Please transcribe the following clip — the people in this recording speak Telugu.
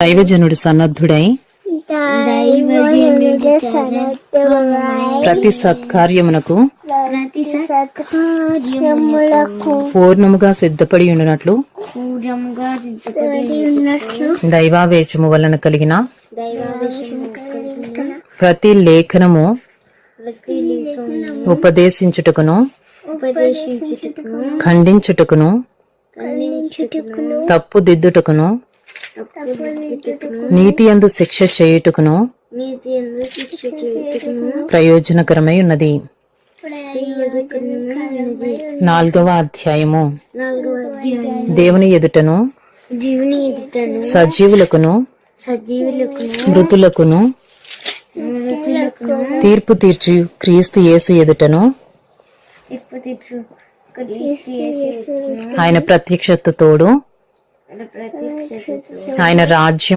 దైవజనుడు సన్నద్ధుడై ప్రతి సత్కార్యమునకు పూర్ణముగా సిద్ధపడి ఉండినట్లు దైవావేశము వలన కలిగిన ప్రతి లేఖనము ఉపదేశించుటకును ఖండించుటకును తప్పుదిద్దుటకును తప్పుదిద్దుటకును నీతి ఎందు శిక్ష చేయుటకును ప్రయోజనకరమై ఉన్నది. నాలుగవ అధ్యాయము. దేవుని ఎదుటను సజీవులకును మృతులకును తీర్పు తీర్చు క్రీస్తు యేసు ఎదుటను ఆయన ప్రత్యక్షత తోడు ఆయన రాజ్యం